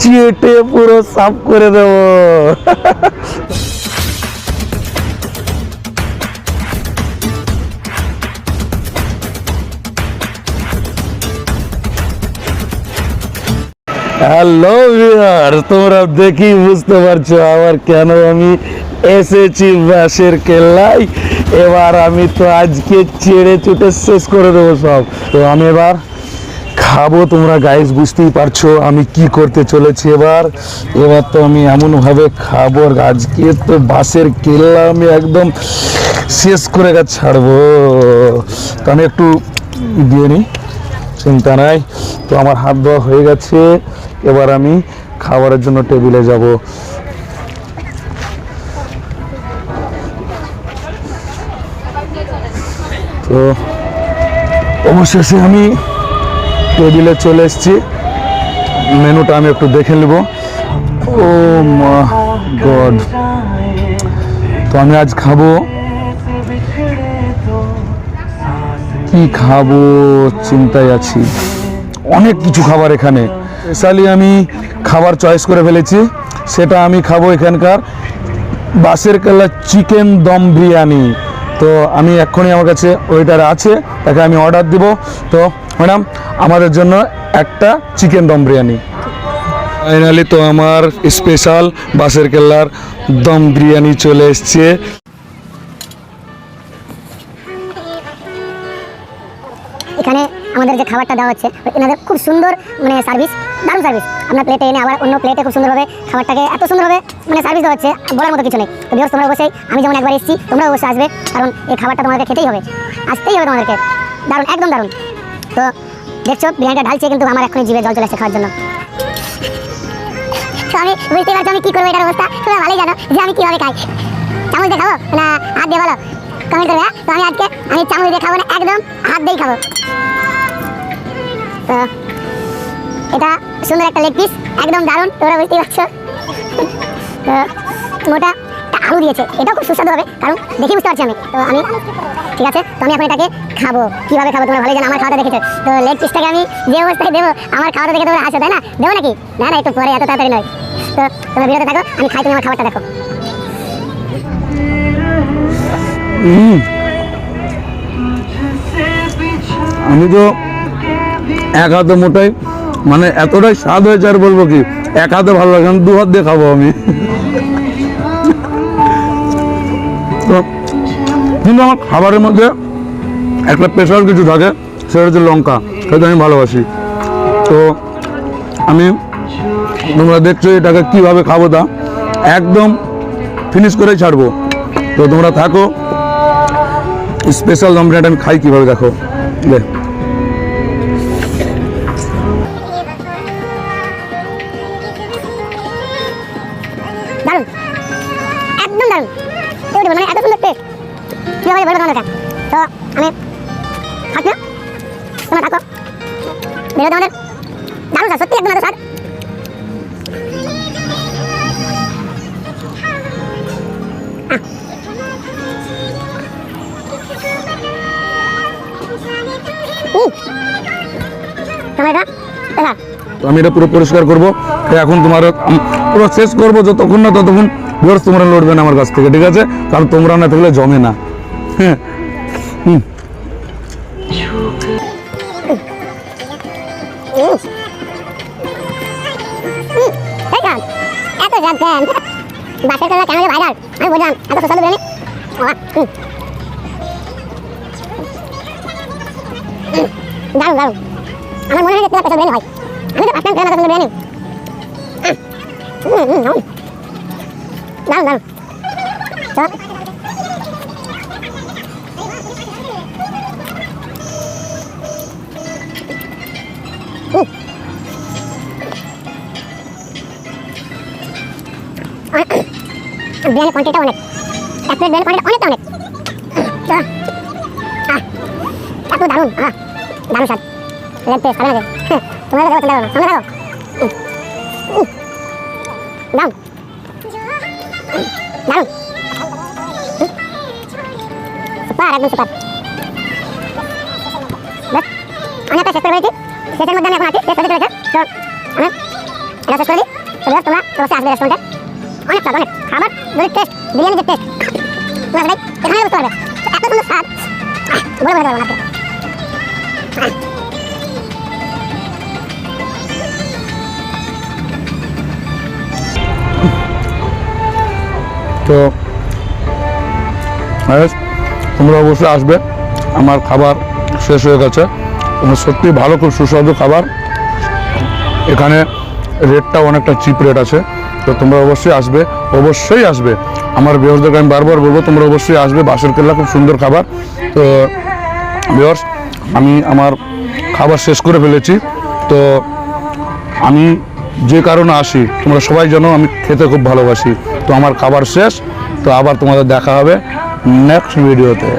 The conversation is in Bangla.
চেটে পুরো সাফ করে দেবো। হ্যালো ভিউয়ার তোমরা দেখি বুঝতে পারছ আবার কেন আমি এসেছি বাসের কেল্লাই এবার আমি তো আজকে চেড়ে চুটে শেষ করে দেবো সব। তো আমি এবার খাব তোমরা গাইস বুঝতেই পারছ আমি কি করতে চলেছি এবার। এবার তো আমি এমনভাবে খাব আর আজকে তো বাসের কেল্লা আমি একদম শেষ করে গা ছাড়বো। তো আমি একটু দিয়ে নিই, চিন্তা নাই। তো আমার হাত ধোয়া হয়ে গেছে, এবার আমি খাবারের জন্য টেবিলে যাব। তো অবশেষে আমি টেবিলে চলে এসেছি। মেনুটা আমি একটু দেখে নেব। Oh God. তো আমি আজ খাব কি খাব চিন্তায় আছি। অনেক কিছু খাবার এখানে। স্পেশালি আমি খাবার চয়েস করে ফেলেছি। সেটা আমি খাব এখানকার বাসের কালা চিকেন দম বিরিয়ানি। তো আমি এক্ষুনি আমার কাছে ওয়েটার আছে, তাকে আমি অর্ডার দিব। তো ম্যাডাম আমাদের জন্য একটা চিকেন দম বিরিয়ানি ফাইনালি তো আমার স্পেশাল বাসের কেল্লার দম বিরিয়ানি চলে এসছে। আমাদের যে খাবারটা দেওয়া হচ্ছে, এনাদের খুব সুন্দর মানে সার্ভিস দারুণ সার্ভিস আপনার প্লেটে এনে আবার অন্য প্লেটে খুব সুন্দরভাবে খাবারটাকে এত সুন্দরভাবে মানে সার্ভিস দেওয়া হচ্ছে, বলার মতো কিছু নেই। তো বিকজ তোমরা অবশ্যই, আমি যেমন একবার এসেছি তোমরা অবশ্যই আসবে, কারণ এই খাবারটা তোমাদেরকে খেতেই হবে। আসতেই হবে তোমাদেরকে। দারুণ, একদম দারুণ। তো দেখছ, বিরিয়ানিটা ঢালছে, কিন্তু আমার এখনই জিভে জল চলে আসছে খাওয়ার জন্য। আমি বুঝতে পারছি আমি কী করব, এটার অবস্থা? তোমরা ভালোই জানো যে আমি কীভাবে খাই। চামচ দিয়ে খাব না হাত দিয়ে বলো? কমেন্ট করবে হ্যাঁ? তো আমি আজকে, আমি চামচ দিয়ে খাব না, একদম হাত দিয়েই খাব। এটা সুন্দর একটা লেগ পিস একদম দারুণ, তোমরা বুঝতেই পারছ। তো মোটা আলু দিয়েছে, এটাও খুব সুস্বাদু হবে, কারণ দেখে বুঝতে পারছি আমি। তো আমি, ঠিক আছে, তো আমি এখন এটাকে খাব। কীভাবে খাব তোমরা ভালো জানো, আমার খাওয়াটা দেখেছ। তো লেগ পিসটাকে আমি যে অবস্থায় দেবো, আমার খাওয়াটা দেখে তোমরা হাসো তাই না? দেবো নাকি? না না, একটু পরে, এত তাড়াতাড়ি নয়। তো তোমরা বিরত থাকো, আমি খাই, তুমি আমার খাবারটা দেখো। আমি তো এক হাতে মোটাই মানে এতটাই স্বাদ হয়েছে আর বলব কি, এক হাতে ভালো লাগে দু হাত দিয়ে খাব আমি। তো, কিন্তু আমার খাবারের মধ্যে একটা স্পেশাল কিছু থাকে, সেটা হচ্ছে লঙ্কা, সেটা আমি ভালোবাসি। তো আমি তোমরা দেখছ এটাকে কীভাবে খাব তা, একদম ফিনিশ করেই ছাড়বো। তো তোমরা থাকো স্পেশাল দমটা আমি খাই কীভাবে, দেখো। দে। বেরো তোমাদের দারুণ স্বাদ সত্যি একদম তো আমি এটা পুরো পরিষ্কার করব। এখন তোমার পুরো শেষ করব যতক্ষণ না ততক্ষণ ভিউয়ার্স তোমরা লড়বে না আমার কাছ থেকে, ঠিক আছে? কারণ তোমরা না থাকলে জমে না। হ্যাঁ। হুম। এত বাসের কালা কেন ভাইরাল আমি বুঝলাম এত সোশ্যাল বিরিয়ানি। দারুণ দারুণ। আমার মনে হয় যে তেলা পেশা বিরিয়ানি হয় আমি তো টাইম খেলাম বিরিয়ানি। দারুণ দারুণ। দারুণ চল বিরিয়ানি কোয়ান্টিটিটা অনেক। এক প্লেট বিরিয়ানি কোয়ান্টিটি অনেকটা অনেক। এত দারুণ। আহ। দারুণ স্বাদ। লেগ পিস খাবে হ্যাঁ, তোমরা তো চিন্তা করো না থাকো উম, উম, দারুণ। সুপার একদম সুপার। বেশ অনেকটা শেষ করে ফেলেছি। শেষের মধ্যে আমি এখন আছি। শেষ হতে চলেছে তো আমি এটা শেষ করে দিই। তোমরা অবশ্যই আসবে রেস্টুরেন্টে অনেক স্বাদ, অনেক। খাবার যদি টেস্ট বিরিয়ানি যে টেস্ট সবাই এখানে পারবে। এত সুন্দর স্বাদ। বলে পারব তো তোমরা অবশ্যই আসবে। আমার খাবার শেষ হয়ে গেছে। সত্যি ভালো খুব সুস্বাদু খাবার। এখানে রেটটা অনেকটা চিপ রেট আছে। তো তোমরা অবশ্যই আসবে অবশ্যই আসবে। আমার বিহসদেরকে আমি বারবার বলব, তোমরা অবশ্যই আসবে। বাসের কেল্লা খুব সুন্দর খাবার। তো বিহর্স আমি আমার খাবার শেষ করে ফেলেছি। তো, আমি যে কারণে আসি, তোমরা সবাই জানো আমি খেতে খুব ভালোবাসি। তো আমার খাবার শেষ, তো আবার তোমাদের দেখা হবে নেক্সট ভিডিওতে